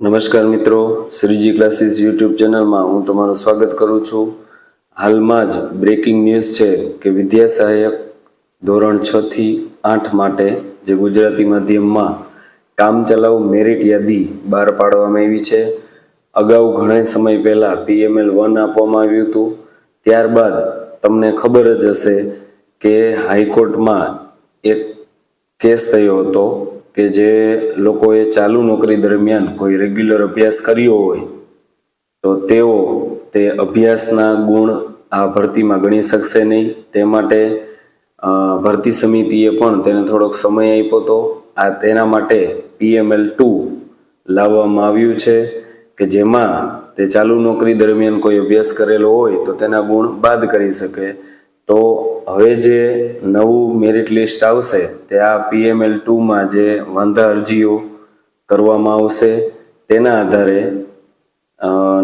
નમસ્કાર મિત્રો, Shriji classes YouTube ચેનલમાં હું તમારું સ્વાગત કરું છું. હાલમાં જ બ્રેકિંગ ન્યૂઝ છે કે વિદ્યા સહાયક ધોરણ છ થી આઠ માટે જે ગુજરાતી માધ્યમમાં કામચલાઉ મેરિટ યાદી બહાર પાડવામાં આવી છે. અગાઉ ઘણા સમય પહેલાં પીએમએલ વન આપવામાં આવ્યું હતું. ત્યારબાદ તમને ખબર જ હશે કે હાઈકોર્ટમાં એક કેસ થયો હતો. કે જે લોકોએ ચાલુ નોકરી દરમિયાન કોઈ રેગ્યુલર અભ્યાસ કર્યો હોય, તો તેઓ તે અભ્યાસના ગુણ આ ભરતીમાં ગણી શકશે નહીં. તે માટે ભરતી સમિતિએ પણ તેને થોડોક સમય આપ્યો હતો. આ તેના માટે પીએમએલ ટુ લાવવામાં આવ્યું છે કે જેમાં તે ચાલુ નોકરી દરમિયાન કોઈ અભ્યાસ કરેલો હોય, તો તેના ગુણ બાદ કરી શકે. તો હવે જે નવું મેરિટ લિસ્ટ આવશે, તે આ પીએમએલ ટુમાં જે વાંધા અરજીઓ કરવામાં આવશે, તેના આધારે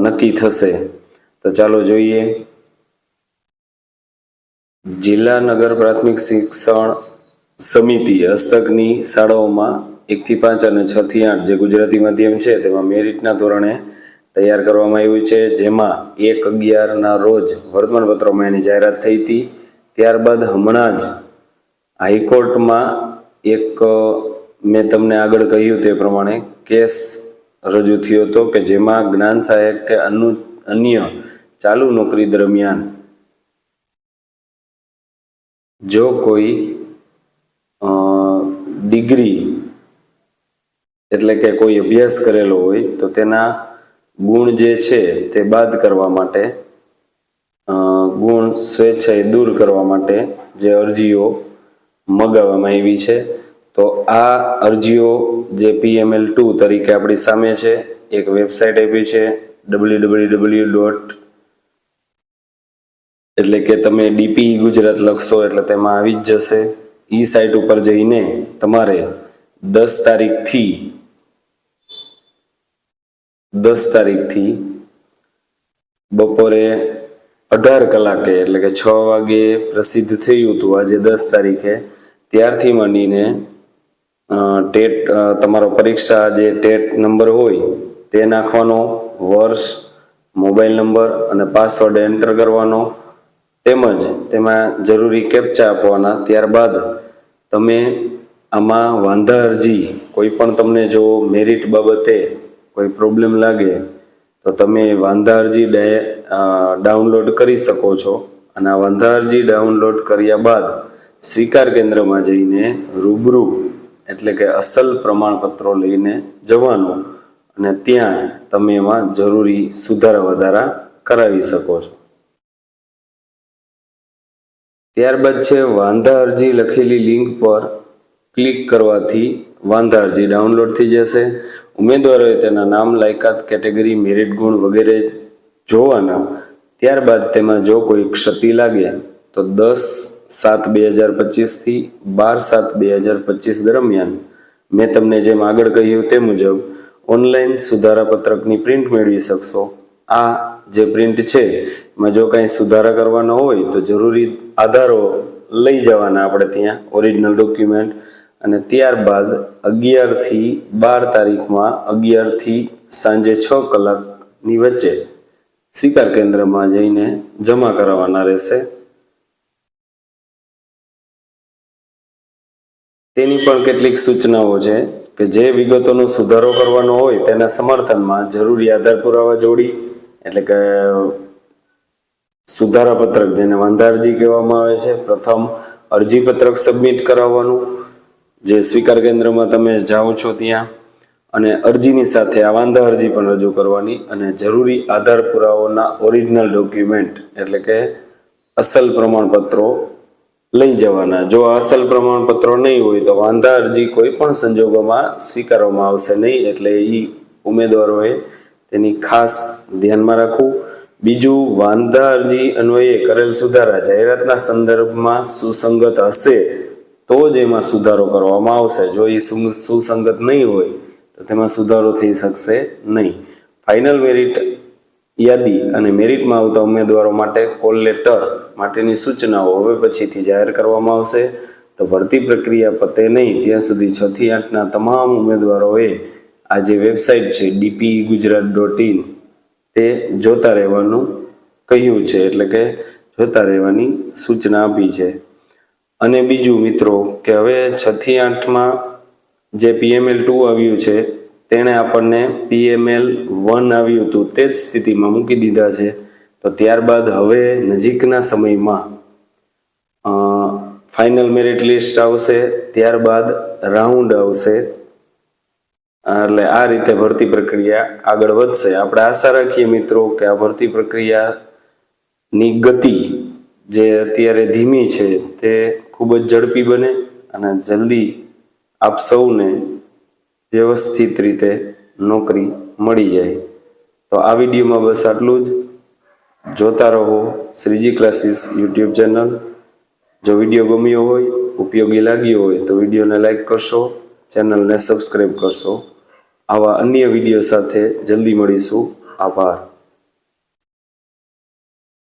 નક્કી થશે. તો ચાલો જોઈએ. જિલ્લા નગર પ્રાથમિક શિક્ષણ સમિતિ હસ્તકની શાળાઓમાં એકથી પાંચ અને છ થી આઠ જે ગુજરાતી માધ્યમ છે, તેમાં મેરિટના ધોરણે તૈયાર કરવામાં આવ્યું છે, જેમાં એક અગિયારના રોજ વર્તમાનપત્રોમાં એની જાહેરાત થઈ હતી. ત્યારબાદ હમણાં જ હાઈકોર્ટમાં એક મેં તમને આગળ કહ્યું તે પ્રમાણે કેસ રજૂ થયો હતો કે જેમાં જ્ઞાન સહાયક કે અનુ, અન્ય ચાલુ નોકરી દરમિયાન જો કોઈ ડિગ્રી એટલે કે કોઈ અભ્યાસ કરેલો હોય તો તેના ગુણ જે છે તે બાદ કરવા માટે ગુણ સ્વેચ્છાએ દૂર કરવા માટે જે અરજીઓ મગાવવામાં આવી છે. તો આ અરજીઓ જે પીએમએલ ટુ તરીકે આપણી સામે છે, એક વેબસાઇટ આપી છે ડબલ્યુ ડબલ્યુ ડબલ્યુ ડોટ એટલે કે તમે ડીપી ગુજરાત લખશો એટલે તેમાં આવી જ જશે. ઈ સાઇટ ઉપર જઈને તમારે દસ તારીખથી દસ તારીખથી બપોરે અઢાર કલાકે, એટલે કે છ વાગે પ્રસિદ્ધ થયું હતું આજે દસ તારીખે. ત્યારથી માંડીને ટેટ તમારો પરીક્ષા જે ટેટ નંબર હોય, તે નાખવાનો, વર્ષ, મોબાઈલ નંબર અને પાસવર્ડ એન્ટર કરવાનો. તેમજ તેમાં જરૂરી કેપ્ચા આપવાના. ત્યારબાદ તમે આમાં વાંધા અરજી, કોઈ પણ તમને જો મેરિટ બાબતે કોઈ પ્રોબ્લેમ લાગે તો તમે વાંધા અરજી ડાઉનલોડ કરી શકો છો. અને આ વાંધા અરજી ડાઉનલોડ કર્યા બાદ સ્વીકાર કેન્દ્રમાં જઈને રૂબરૂ, એટલે કે અસલ પ્રમાણપત્રો લઈને જવાનું અને ત્યાં તમે એમાં જરૂરી સુધારા વધારા કરાવી શકો છો. ત્યારબાદ છે વાંધા અરજી લખેલી લિંક પર ક્લિક કરવાથી વાંધા અરજી ડાઉનલોડ થઈ જશે. ઉમેદવારોએ તેના નામ, લાયકાત, કેટેગરી, મેરિટ ગુણ વગેરે જોવાના. ત્યારબાદ તેમાં જો કોઈ ક્ષતિ લાગે, તો દસ સાત બે હજાર પચીસથી બાર સાત બે હજાર પચીસ દરમિયાન. મેં તમને જેમ આગળ કહ્યું તે મુજબ, ઓનલાઈન સુધારા પત્રકની પ્રિન્ટ મેળવી શકશો. આ જે પ્રિન્ટ છે, એમાં જો કાંઈ સુધારા કરવાના હોય, તો જરૂરી આધારો લઈ જવાના આપણે ત્યાં, ઓરિજિનલ ડોક્યુમેન્ટ અને ત્યારબાદ અગિયારથી બાર તારીખમાં અગિયારથી સાંજે છ કલાકની વચ્ચે સ્વીકાર કેન્દ્રમાં જઈને જમા કરાવવાના રહેશે. તેની પણ કેટલીક સૂચનાઓ છે કે જે વિગતોનો સુધારો કરવાનો હોય તેના સમર્થનમાં જરૂરી આધાર પુરાવા જોડી, એટલે કે સુધારા પત્રક જેને વાંધા અરજી કહેવામાં આવે છે, પ્રથમ અરજી પત્રક સબમિટ કરાવવાનું જે સ્વીકાર કેન્દ્રમાં તમે જાઓ છો ત્યાં અને અરજીની સાથે આ વાંધા અરજી પણ રજૂ કરવાની અને જરૂરી આધાર પુરાવાના ઓરિજિનલ ડોક્યુમેન્ટ એટલે કે અસલ પ્રમાણપત્રો લઈ જવાના. જો આ અસલ પ્રમાણપત્રો નહીં હોય તો વાંધા અરજી કોઈ પણ સંજોગોમાં સ્વીકારવામાં આવશે નહીં એટલે એ ઉમેદવારોએ તેની ખાસ ધ્યાનમાં રાખવું. બીજું, વાંધા અરજી અન્વયે કરેલ સુધારા જાહેરાતના સંદર્ભમાં સુસંગત હશે તો જ એમાં સુધારો કરવામાં આવશે. જો એ સુસંગત નહીં હોય, તો તેમાં સુધારો થઈ શકશે નહીં. ફાઇનલ મેરિટ યાદી અને મેરિટમાં આવતા ઉમેદવારો માટે કોલ લેટર માટેની સૂચનાઓ હવે પછીથી જાહેર કરવામાં આવશે. તો ભરતી પ્રક્રિયા પતે નહીં. ત્યાં સુધી છ થી આઠના તમામ ઉમેદવારોએ આ જે વેબસાઇટ છે ડીપી ગુજરાત ડોટ ઇન તે જોતા રહેવાનું કહ્યું છે. એટલે કે જોતા રહેવાની સૂચના આપી છે. અને બીજું મિત્રો કે હવે છ થી આઠમાં જે પીએમએલ ટુ આવ્યું છે, તેણે આપણને પીએમએલ વન આવ્યું હતું, તે જ સ્થિતિમાં મૂકી દીધા છે. તો ત્યારબાદ હવે નજીકના સમયમાં ફાઇનલ મેરિટ લિસ્ટ આવશે, ત્યારબાદ રાઉન્ડ આવશે. એટલે આ રીતે ભરતી પ્રક્રિયા આગળ વધશે. આપણે આશા રાખીએ મિત્રો કે આ ભરતી પ્રક્રિયાની ગતિ જે અત્યારે ધીમી છે, તે ખૂબ જ ઝડપી બને અને જલ્દી આપ સૌને વ્યવસ્થિત રીતે નોકરી મળી જાય. તો આ વિડીયોમાં બસ આટલું જ. જોતા રહો શ્રીજી ક્લાસીસ યુટ્યુબ ચેનલ. જો વીડિયો ગમ્યો હોય, ઉપયોગી લાગ્યો હોય, તો વિડીયોને લાઈક કરશો, ચેનલને સબસ્ક્રાઈબ કરશો. આવા અન્ય વીડિયો સાથે જલ્દી મળીશું. આભાર.